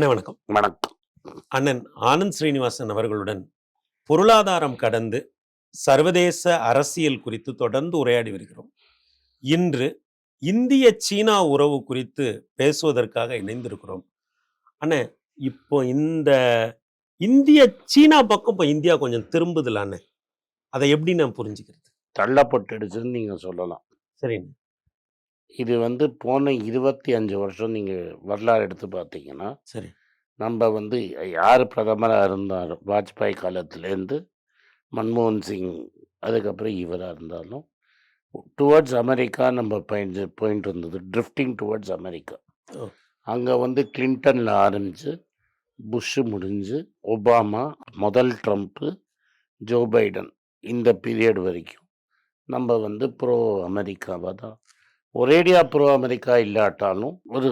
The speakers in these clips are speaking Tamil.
அண்ணா வணக்கம். வணக்கம். அண்ணன் ஆனந்த் ஸ்ரீனிவாசன் அவர்களுடன் பொருளாதாரம் கடந்து சர்வதேச அரசியல் குறித்து தொடர்ந்து உரையாடி வருகிறோம். இன்று இந்திய சீனா உறவு குறித்து பேசுவதற்காக இணைந்திருக்கிறோம். அண்ணே இப்போ இந்த இந்திய சீனா பக்கம் இப்போ இந்தியா கொஞ்சம் திரும்புதுல அண்ணே. அதை எப்படி நான் புரிஞ்சுக்கிறது? தள்ளப்பட்டுடுச்சுன்னு நீங்கள் சொல்லலாம். சரிண்ணே. இது வந்து போன இருபத்தி அஞ்சு வருஷம் நீங்கள் வரலாறு எடுத்து பார்த்தீங்கன்னா சரி. நம்ம வந்து யார் பிரதமராக இருந்தாலும் வாஜ்பாய் காலத்துலேருந்து மன்மோகன் சிங் அதுக்கப்புறம் இவராக இருந்தாலும் டுவர்ட்ஸ் அமெரிக்கா நம்ம பயந்து போயிட்டு இருந்தது. Drifting towards America. அங்கே வந்து கிளின்டனில் ஆரம்பித்து புஷ்ஷு முடிஞ்சு ஒபாமா முதல் ட்ரம்ப்பு ஜோ பைடன் இந்த பீரியட் வரைக்கும் நம்ம வந்து ப்ரோ அமெரிக்காவாக தான் ஒரேடியா ப்ரோ அமெரிக்கா இல்லாட்டாலும் ஒரு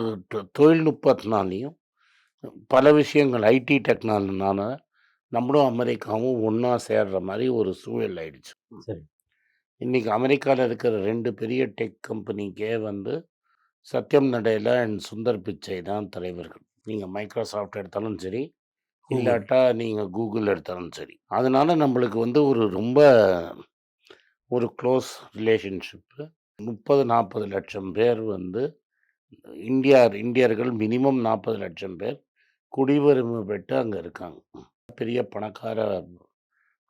தொழில்நுட்பத்தினாலையும் பல விஷயங்கள் ஐடி டெக்னாலஜினால நம்மளும் அமெரிக்காவும் ஒன்றா சேர்ற மாதிரி ஒரு சூழல் ஆயிடுச்சு. சரி. இன்றைக்கி அமெரிக்காவில் இருக்கிற ரெண்டு பெரிய டெக் கம்பெனிக்கே வந்து சத்யம் நடைலா அண்ட் சுந்தர் பிச்சை தான் தலைவர்கள். நீங்கள் மைக்ரோசாஃப்ட் எடுத்தாலும் சரி. இல்லாட்டா நீங்கள் கூகுள் எடுத்தாலும் சரி. அதனால நம்மளுக்கு வந்து ஒரு ரொம்ப ஒரு க்ளோஸ் ரிலேஷன்ஷிப்பு முப்பது நாற்பது லட்சம் பேர் வந்து இந்தியா இந்தியர்கள் மினிமம் நாற்பது லட்சம் பேர் குடியுரிமை பெற்று அங்கே இருக்காங்க. பெரிய பணக்கார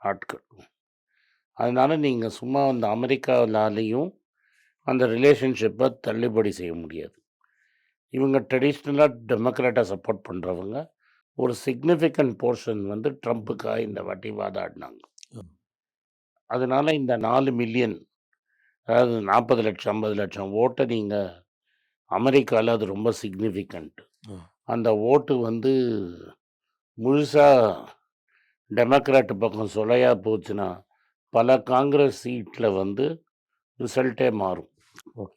ஆட்கள். அதனால நீங்கள் சும்மா அந்த அமெரிக்காவிலாலேயும் அந்த ரிலேஷன்ஷிப்பை தள்ளுபடி செய்ய முடியாது. இவங்க ட்ரெடிஷ்னலாக டெமோக்ராட்டை சப்போர்ட் பண்ணுறவங்க ஒரு சிக்னிஃபிகண்ட் போர்ஷன் வந்து ட்ரம்ப்புக்காக இந்த வாட்டி வாதாடினாங்க. அதனால இந்த நாலு மில்லியன் அதாவது நாற்பது லட்சம் ஐம்பது லட்சம் ஓட்டை நீங்கள் அமெரிக்காவில் அது ரொம்ப சிக்னிஃபிகண்ட். அந்த ஓட்டு வந்து முழுசாக டெமோக்ராட் பக்கம் சொலையா போச்சுன்னா பல காங்கிரஸ் சீட்டில் வந்து ரிசல்ட்டே மாறும். ஓகே.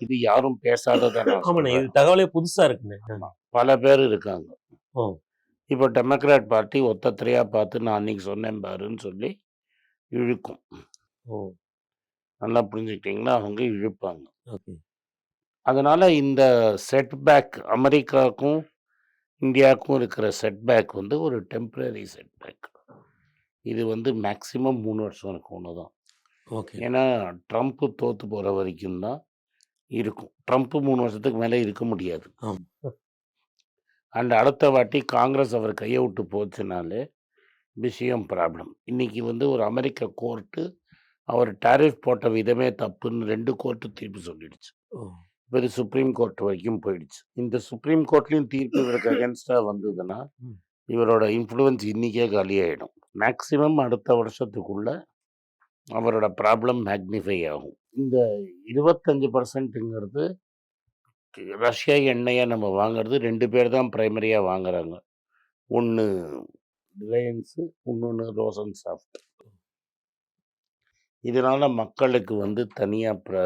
இது யாரும் பேசாததை நான் ஆமாண்ணே சொல்றேன். இது தகவலே புதுசா இருக்குண்ணே. பல பேர் இருக்காங்க. ஓ. இப்போ டெமோக்ராட் பார்ட்டி ஒத்தத்திரையாக பார்த்து நான் அன்னைக்கு சொன்னேன் பாருன்னு சொல்லி இழுக்கும். ஓ. நல்லா புரிஞ்சுக்கிட்டிங்கன்னா அவங்க இழுப்பாங்க. ஓகே. அதனால் இந்த செட்பேக் அமெரிக்காவுக்கும் இந்தியாவுக்கும் இருக்கிற செட்பேக் வந்து ஒரு டெம்பரரி செட்பேக் இது வந்து மேக்ஸிமம் மூணு வருஷம் இருக்கும் ஒன்று தான் ஓகே. ஏன்னா ட்ரம்ப்பு தோற்று போகிற வரைக்கும் தான் இருக்கும். ட்ரம்ப்பு மூணு வருஷத்துக்கு மேலே இருக்க முடியாது. அண்ட் அடுத்த வாட்டி காங்கிரஸ் அவர் கையை விட்டு போச்சுனாலே விஷயம் ப்ராப்ளம் இன்னைக்கு வந்து ஒரு அமெரிக்க கோர்ட்டு அவர் டாரிஃப் போட்ட விதமே தப்புன்னு ரெண்டு கோர்ட்டு தீர்ப்பு சொல்லிடுச்சு. இப்போ இது சுப்ரீம் கோர்ட் வரைக்கும் போயிடுச்சு. இந்த சுப்ரீம் கோர்ட்லேயும் தீர்ப்பு இவருக்கு அகேன்ஸ்டாக வந்ததுன்னா. இவரோட இன்ஃப்ளூயன்ஸ் இன்னிக்கே காலியாயிடும். மேக்ஸிமம் அடுத்த வருஷத்துக்குள்ள அவரோட ப்ராப்ளம் மேக்னிஃபை ஆகும். இந்த இருபத்தஞ்சு பர்சன்ட்டுங்கிறது ரஷ்யா எண்ணெயை நம்ம வாங்குறது ரெண்டு பேர் தான் ப்ரைமரியாக வாங்குறாங்க. ஒன்று ரிலையன்ஸு இன்னொன்று ரோசன் சாஃப்ட் இதனால மக்களுக்கு வந்து தனியாக பிர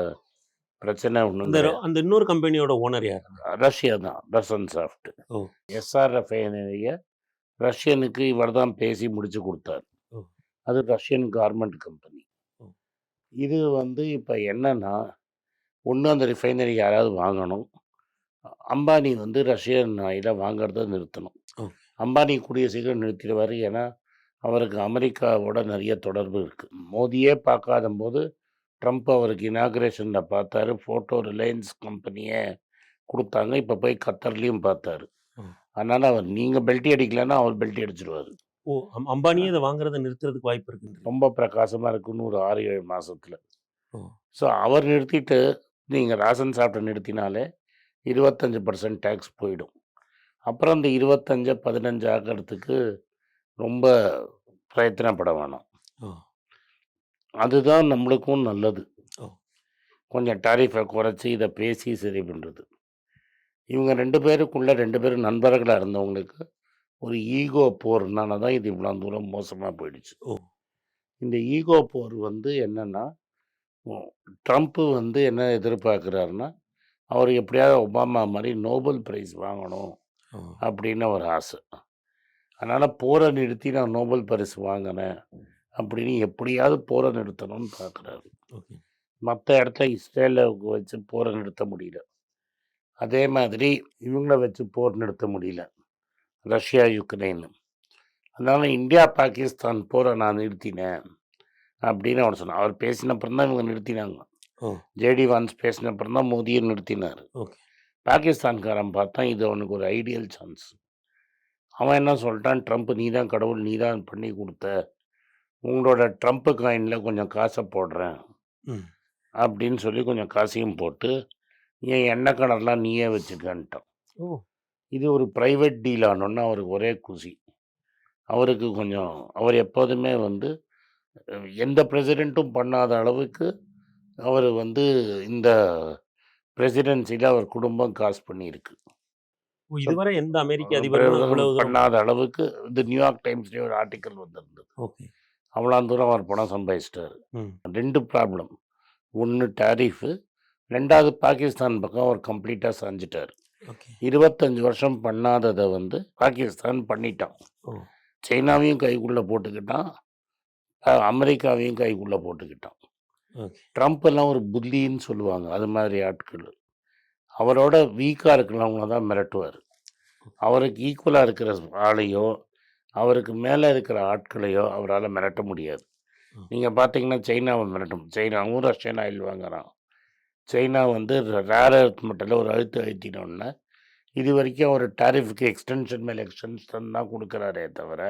பிரச்சனை ஒன்று அந்த இன்னொரு கம்பெனியோட ஓனர் யார் ரஷ்யா தான் ரசன் சாஃப்ட் ஓ. எஸ்ஆர் ரெஃபைனரியை ரஷ்யனுக்கு இவர் தான் பேசி முடிச்சு கொடுத்தார். அது ரஷ்யன் கார்மெண்ட் கம்பெனி. இது வந்து இப்போ என்னன்னா ஒன்று அந்த ரிஃபைனரி யாராவது வாங்கணும் அம்பானி வந்து ரஷ்யன் ஆயில வாங்குறத நிறுத்தணும். அம்பானி கூடிய சீக்கிரம் நிறுத்திடுவார் ஏன்னா அவருக்கு அமெரிக்காவோட நிறைய தொடர்பு இருக்குது மோதியே பார்க்காத போது ட்ரம்ப் அவருக்கு இனாகிரேஷனில் பார்த்தாரு. ஃபோட்டோ ரிலையன்ஸ் கம்பெனியை கொடுத்தாங்க. இப்போ போய் கத்தர்லேயும் பார்த்தாரு. அதனால் அவர் நீங்கள் பெல்ட்டி அடிக்கலைன்னா அவர் பெல்ட்டி அடிச்சிருவார். ஓ அம்- அம்பானியே இதை வாங்குறதை நிறுத்துறதுக்கு வாய்ப்பு இருக்குன்றீங்க. ரொம்ப பிரகாசமாக இருக்குன்னு ஒரு ஆறு ஏழு மாசத்துல. ஓ. ஸோ அவர் நிறுத்திட்டு நீங்கள் ராசன் சாப்பிட்ட நிறுத்தினாலே இருபத்தஞ்சு பர்சன்ட் டேக்ஸ் போயிடும். அப்புறம் இந்த இருபத்தஞ்சை பதினஞ்சு ஆக்கிறதுக்கு ரொம்ப பிரயத்தனப்பட வேணாம். அதுதான் நம்மளுக்கும் நல்லது. கொஞ்சம் டாரிஃபை குறைச்சி இதை பேசி சரி பண்ணுறது இவங்க ரெண்டு பேருக்குள்ள ரெண்டு பேரும் நண்பர்களாக இருந்தவங்களுக்கு ஒரு ஈகோ போர்னால தான் இது இவ்வளோ தூரம் மோசமாக போயிடுச்சு. இந்த ஈகோ போர் வந்து என்னன்னா ட்ரம்ப்பு வந்து என்ன எதிர்பார்க்குறாருன்னா அவர் எப்படியாவது ஒபாமா மாதிரி நோபல் பிரைஸ் வாங்கணும் அப்படின்னு ஒரு ஆசை. அதனால் போரை நிறுத்தி நான் நோபல் பரிசு வாங்கினேன் அப்படின்னு எப்படியாவது போரை நிறுத்தணும்னு பார்க்குறாரு மற்ற இடத்துல இஸ்ரேலை வச்சு போரை நிறுத்த முடியல. அதே மாதிரி இவங்கள வச்சு போர் நிறுத்த முடியல. Russia Ukraine. அதனால இந்தியா பாகிஸ்தான் போரை நான் நிறுத்தினேன். அப்படின்னு அவர் சொன்னார். அவர் பேசினப்புறம் தான் இவங்க நிறுத்தினாங்க. ஜேடி வான்ஸ் பேசினப்புறம் தான் மோதியை நிறுத்தினார். ஓகே. பாகிஸ்தான்காரன் பார்த்தா இது அவனுக்கு ஒரு ஐடியல் சான்ஸ். அவன் என்ன சொல்லிட்டான்? ட்ரம்ப் நீ தான் கடவுள் நீ தான் பண்ணி கொடுத்த. உங்களோட ட்ரம்ப் காயினில் கொஞ்சம் காசை போடுறேன். அப்படின்னு சொல்லி கொஞ்சம் காசையும் போட்டு என் எண்ணெய் கடலாம் நீயே வச்சுக்கன்ட்டான். ஓ. இது ஒரு ப்ரைவேட் டீல் ஆனோன்னா அவருக்கு ஒரே குஷி அவருக்கு கொஞ்சம் அவர் எப்போதுமே வந்து எந்த பிரசிடெண்ட்டும் பண்ணாத அளவுக்கு அவர் வந்து இந்த பிரசிடென்சியில் அவர் குடும்பம் காசு பண்ணியிருக்கு. இதுவரை எந்த அமெரிக்க அதிபரும் பண்ணாத அளவுக்கு இது நியூயார்க் டைம்ஸ்லேயே ஒரு ஆர்டிக்கல் வந்திருந்தது. ஓகே. அவ்வளோ தூரம் அவர் பணம் சம்பாதிச்சிட்டாரு. ரெண்டு ப்ராப்ளம் ஒன்று டாரிஃபு ரெண்டாவது பாகிஸ்தான் பக்கம் அவர் கம்ப்ளீட்டாக சாஞ்சிட்டார். இருபத்தஞ்சு வருஷம் பண்ணாததை வந்து பாகிஸ்தான் பண்ணிட்டான். சைனாவையும் கைக்குள்ளே போட்டுக்கிட்டான். அமெரிக்காவையும் கைக்குள்ளே போட்டுக்கிட்டான். ட்ரம்ப் எல்லாம் ஒரு புத்தின்னு சொல்லுவாங்க. அது மாதிரி ஆட்கள். அவரோட வீக்காக இருக்கிறவங்கள தான் மிரட்டுவார் அவருக்கு ஈக்குவலாக இருக்கிற ஆளையோ அவருக்கு மேலே இருக்கிற ஆட்களையோ அவரால் மிரட்ட முடியாது. நீங்கள் பார்த்தீங்கன்னா சைனாவை மிரட்டும் சைனாவும் ரஷ்யன் ஆயில் வாங்குறான் சைனா வந்து ரேர் எர்த் மெட்டலில் ஒரு அழுத்து அழுத்தினோடனே இது வரைக்கும் ஒரு டாரிஃப்க்கு எக்ஸ்டென்ஷன் மேலே எக்ஸ்டென்ஷன் தான் கொடுக்குறாரே தவிர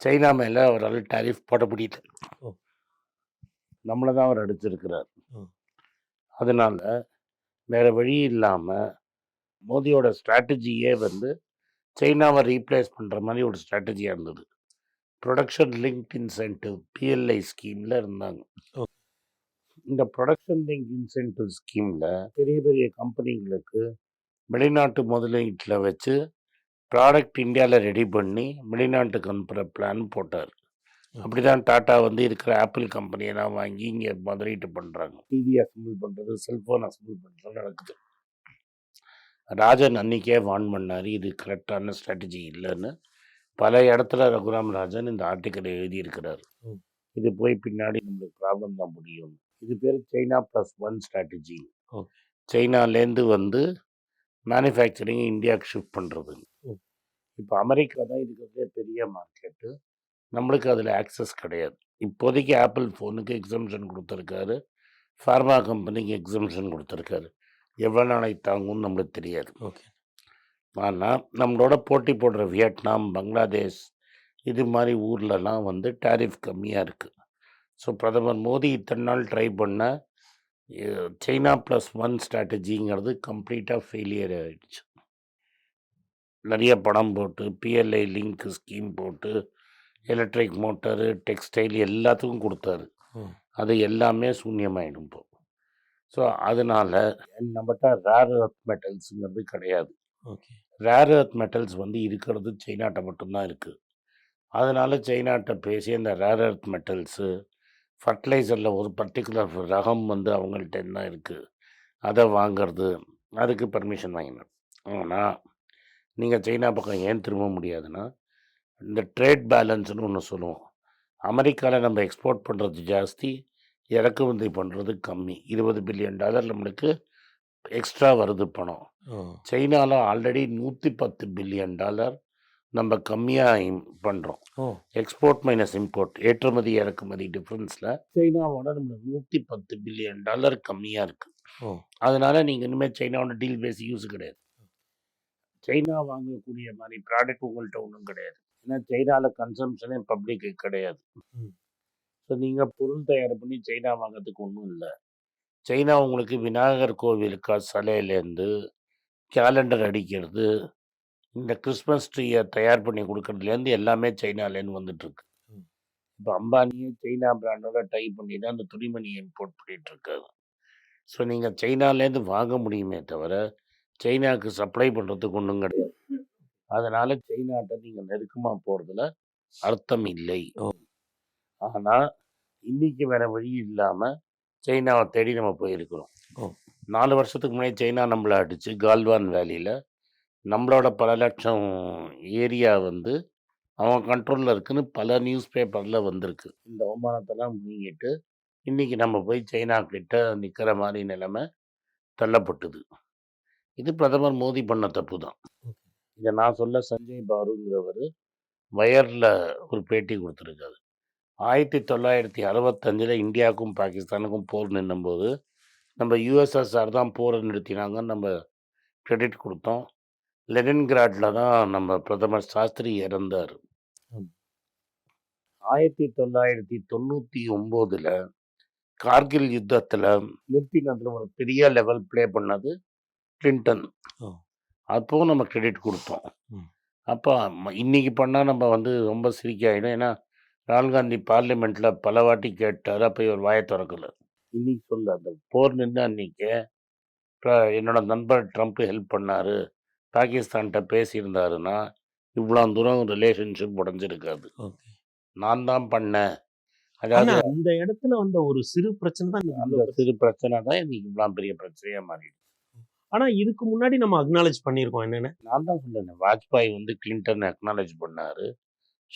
சைனா மேலே அவரால் டாரிஃப் போட முடியல. நம்மளை தான் அவர் அடிச்சிருக்கிறார். அதனால வேற வழி இல்லாமல் மோதியோட ஸ்ட்ராட்டஜியே வந்து சைனாவை ரீப்ளேஸ் பண்ணுற மாதிரி ஒரு ஸ்ட்ராட்டஜியாக இருந்தது. ப்ரொடக்ஷன் லிங்க் இன்சென்டிவ் பிஎல்ஐ ஸ்கீமில் இருந்தாங்க. இந்த ப்ரொடக்ஷன் லிங்க் இன்சென்டிவ் ஸ்கீமில் பெரிய பெரிய கம்பெனிங்களுக்கு வெளிநாட்டு முதலீட்டில் வச்சு ப்ராடக்ட் இந்தியாவில் ரெடி பண்ணி வெளிநாட்டுக்கு அனுப்புகிற பிளான் போட்டார். அப்படி தான் டாட்டா வந்து இருக்கிற ஆப்பிள் கம்பெனியெல்லாம் வாங்கி இங்கே முதலீட்டு பண்ணுறாங்க டிவி அசம்பிள் பண்ணுறது செல்ஃபோன் அசம்பிள் பண்ணுறது நடக்குது. ராஜன் அன்னைக்கே வார்ன் பண்ணார் இது கரெக்டான ஸ்ட்ராட்டஜி இல்லைன்னு. பல இடத்துல ரகுராம் ராஜன் இந்த ஆர்டிக்கலை எழுதியிருக்கிறார். இது போய் பின்னாடி நம்மளுக்கு ப்ராப்ளம் தான் முடியும். இது பேர் சைனா ப்ளஸ் ஒன் ஸ்ட்ராட்டஜி. சைனாலேருந்து வந்து மேனுஃபேக்சரிங் இந்தியாவுக்கு ஷிஃப்ட் பண்ணுறது. இப்போ அமெரிக்கா தான் இருக்கிறதே பெரிய மார்க்கெட்டு நம்மளுக்கு அதில் ஆக்சஸ் கிடையாது. இப்போதைக்கு ஆப்பிள் ஃபோனுக்கு எக்ஸம்ஷன் கொடுத்துருக்காரு. ஃபார்மா கம்பெனிக்கு எக்ஸம்ஷன் கொடுத்துருக்காரு. எவ்வளோ நாளைக்கு தாங்கும்னு நம்மளுக்கு தெரியாது. ஓகே. ஆனால் நம்மளோட போட்டி போடுற வியட்நாம் பங்களாதேஷ் இது மாதிரி ஊர்லலாம் வந்து டாரிஃப் கம்மியாக இருக்குது ஸோ பிரதமர் மோடி இத்தனை நாள் ட்ரை பண்ண சைனா ப்ளஸ் ஒன் ஸ்ட்ராட்டஜிங்கிறது கம்ப்ளீட்டாக ஃபெயிலியர் ஆயிடுச்சு. நிறைய பணம் போட்டு பிஎல்ஐ லிங்க் ஸ்கீம் போட்டு எலக்ட்ரிக் மோட்டரு டெக்ஸ்டைல் எல்லாத்துக்கும் கொடுத்தாரு. அது எல்லாமே சூன்யமாயிடும் இப்போ. ஸோ அதனால நம்மகிட்ட ரேர் எர்த் மெட்டல்ஸுங்கிறது கிடையாது. ரேர் எர்த் மெட்டல்ஸ் வந்து இருக்கிறது சைனாட்ட மட்டும்தான் இருக்குது அதனால சைனாட்ட பேசி அந்த ரேர் எர்த் மெட்டல்ஸு ஃபர்டிலைசரில் ஒரு பர்டிகுலர் ரகம் வந்து அவங்கள்ட்ட என்ன இருக்குது அதை வாங்கிறது அதுக்கு பர்மிஷன் வாங்கினோம். ஆனால் நீங்கள் சைனா பக்கம் ஏன் திரும்ப முடியாதுன்னா இந்த ட்ரேட் பேலன்ஸ்னு ஒன்று சொல்லுவோம். அமெரிக்காவில் நம்ம எக்ஸ்போர்ட் பண்ணுறது ஜாஸ்தி இறக்குமதி பண்ணுறது கம்மி. இருபது பில்லியன் டாலர் நம்மளுக்கு எக்ஸ்ட்ரா வருது பணம். சைனாவில் ஆல்ரெடி நூற்றி பத்து பில்லியன் டாலர் நம்ம கம்மியாக பண்ணுறோம் எக்ஸ்போர்ட் மைனஸ் இம்போர்ட் ஏற்றுமதி இறக்குமதி டிஃப்ரென்ஸில் சைனாவோட நம்ம நூற்றி பத்து பில்லியன் டாலர் கம்மியாக இருக்குது அதனால நீங்கள் இனிமேல் சைனாவோட டீல் பேசி யூஸ் கிடையாது. சைனா வாங்கக்கூடிய மாதிரி ப்ராடக்ட் உங்கள்கிட்ட ஒன்றும் கிடையாது. ஏன்னா சைனாவில் கன்சம்ஷனே பப்ளிக்கு கிடையாது. ஸோ நீங்கள் பொருள் தயார் பண்ணி சைனா வாங்குறதுக்கு ஒன்றும் இல்லை. சைனா உங்களுக்கு விநாயகர் கோவிலுக்கா சிலையிலேருந்து கேலண்டர் அடிக்கிறது இந்த கிறிஸ்மஸ் ட்ரீயை தயார் பண்ணி கொடுக்கறதுலேருந்து எல்லாமே சைனாலேருந்து வந்துட்டுருக்கு. இப்போ அம்பானியே சைனா பிராண்டோட டை பண்ணி தான் அந்த துணிமணியை இம்போர்ட் பண்ணிட்டு இருக்காங்க ஸோ நீங்கள் சைனாலேருந்து வாங்க முடியுமே தவிர சைனாவுக்கு சப்ளை பண்ணுறதுக்கு ஒன்றும் கிடையாது. அதனால் சைனாட்ட நீங்கள் நெருக்கமாக போகிறதுல அர்த்தம் இல்லை. ஆனால் இன்னைக்கு வேற வழி இல்லாமல் சைனாவை தேடி நம்ம போயிருக்கிறோம். ஓ. நாலு வருஷத்துக்கு முன்னாடி சைனா நம்மளை அடித்து கால்வான் வேலியில் நம்மளோட பல லட்சம் ஏரியா வந்து அவன் கண்ட்ரோலில் இருக்குன்னு பல நியூஸ் பேப்பரில் வந்திருக்கு. இந்த அவமானத்தெல்லாம் நீங்கிட்டு இன்னைக்கு நம்ம போய் சைனா கிட்ட நிற்கிற மாதிரி நிலைமை தள்ளப்பட்டது. இது பிரதமர் மோடி பண்ண தப்பு தான். இதை நான் சொல்ல சஞ்சய் பாருங்கிறவர் வயரில் ஒரு பேட்டி கொடுத்துருக்காரு. ஆயிரத்தி தொள்ளாயிரத்தி அறுபத்தஞ்சில் இந்தியாவுக்கும் பாகிஸ்தானுக்கும் போர் நின்னும்போது நம்ம யுஎஸ்எஸ்ஆர் தான் போரை நிறுத்தினாங்கன்னு நம்ம கிரெடிட் கொடுத்தோம். லெனின்கிராட்ல தான் நம்ம பிரதமர் சாஸ்திரி இறந்தார். ஆயிரத்தி தொள்ளாயிரத்தி தொண்ணூற்றி ஒம்போதில் கார்கில் யுத்தத்தில் நிறுத்தினதுல ஒரு பெரிய லெவல் ப்ளே பண்ணது கிளின்டன் ஓ. அப்போ நம்ம கிரெடிட் கொடுத்தோம். அப்போ இன்னைக்கு பண்ணால் நம்ம வந்து ரொம்ப சிரிக்க ஆகிடும் ஏன்னா ராகுல் காந்தி பார்லிமெண்ட்டில் பல வாட்டி கேட்டார். அப்போ இவர் வாயை திறக்கல. இன்னைக்கு சொல்ல அந்த போர் நின்று அன்னைக்கு ட்ர- என்னோட நண்பர் ட்ரம்ப் ஹெல்ப் பண்ணாரு. பாகிஸ்தான்கிட்ட பேசியிருந்தாருன்னா இவ்வளோ தூரம் ரிலேஷன்ஷிப் உடஞ்சிருக்காது. நான் தான் பண்ணேன். அதாவது அந்த இடத்துல வந்த ஒரு சிறு பிரச்சனை தான் அந்த. சிறு பிரச்சனை. தான் இன்னைக்கு இவ்வளோ பெரிய பிரச்சனையாக மாறிடுச்சு. ஆனா இதுக்கு முன்னாடி நம்ம அக்னாலேஜ் பண்ணியிருக்கோம். என்னன்னு? நான் தான் சொன்னேன் வாஜ்பாய் வந்து கிளின்டன் அக்னாலேஜ் பண்ணாரு.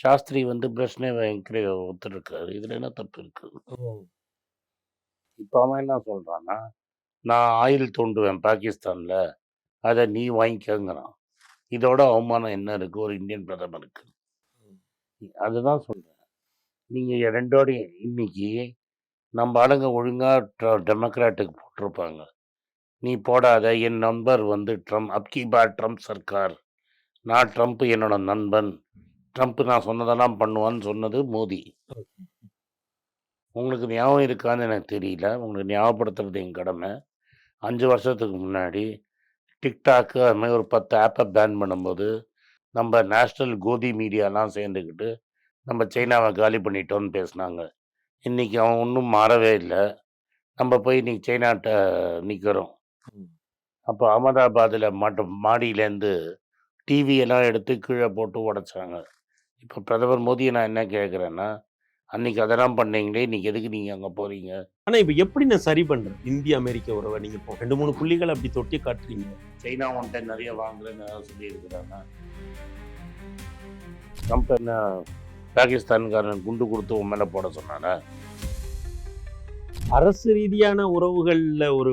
சாஸ்திரி வந்து பிரஷ்னேவை என்கரேஜ் ஒத்துருக்காரு. இதில் என்ன தப்பு இருக்குது இப்போ அவன் என்ன சொல்கிறான்னா நான் ஆயில் தோண்டுவேன் பாகிஸ்தானில். அதை நீ வாங்கிக்கங்கிறான். இதோட அவமானம் என்ன இருக்குது ஒரு இந்தியன் பிரதமருக்கு. அதுதான் சொல்கிறேன் நீங்கள் ரெண்டோடையும் இன்னைக்கு நம்ம ஆளுங்க ஒழுங்காக டெமோக்ராட்டுக்கு போட்டிருப்பாங்க. நீ போடாத என் நண்பர் வந்து ட்ரம்ப் அப்கீபா ட்ரம்ப் சர்க்கார். நான் ட்ரம்ப் என்னோட நண்பன். ட்ரம்ப் நான் சொன்னதெல்லாம் பண்ணுவான்னு சொன்னது மோடி உங்களுக்கு ஞாபகம் இருக்கான்னு எனக்கு தெரியல. உங்களுக்கு ஞாபகப்படுத்துறது என் கடமை. அஞ்சு வருஷத்துக்கு முன்னாடி டிக்டாக்கு அது மாதிரி ஒரு பத்து ஆப்பை பேன் பண்ணும்போது நம்ம நேஷ்னல் கோதி மீடியாலாம் சேர்ந்துக்கிட்டு நம்ம சைனாவை காலி பண்ணிட்டோம்னு பேசுனாங்க. இன்றைக்கி அவன் ஒன்றும் மாறவே இல்லை. நம்ம போய் இன்றைக்கி சைனாட்ட நிற்கிறோம் அப்போ அகமதாபாத்தில் மாட்டு மாடியிலேருந்து டிவி எல்லாம் எடுத்து கீழே போட்டு உடைச்சாங்க இப்போ பிரதமர் மோடியை நான் என்ன கேட்குறேன்னா அன்னைக்கு அதெல்லாம் பண்ணீங்களே இன்னைக்கு எதுக்கு நீங்கள் அங்கே போகிறீங்க ஆனா இப்ப எப்படி நான் சரி பண்றேன் இந்திய அமெரிக்க உறவை நீங்க இப்போ ரெண்டு மூணு புள்ளிகள் அப்படி தொட்டி காட்டுறீங்க. சைனா உன்ட்ட நிறைய வாங்குறேன்னு சொல்லியிருக்கிறாங்க. ட்ரம்ப் என்ன பாகிஸ்தான்காரன் குண்டு கொடுத்து உன் மேலே போட சொன்னானா அரசு ரீதியான உறவுகள்ல ஒரு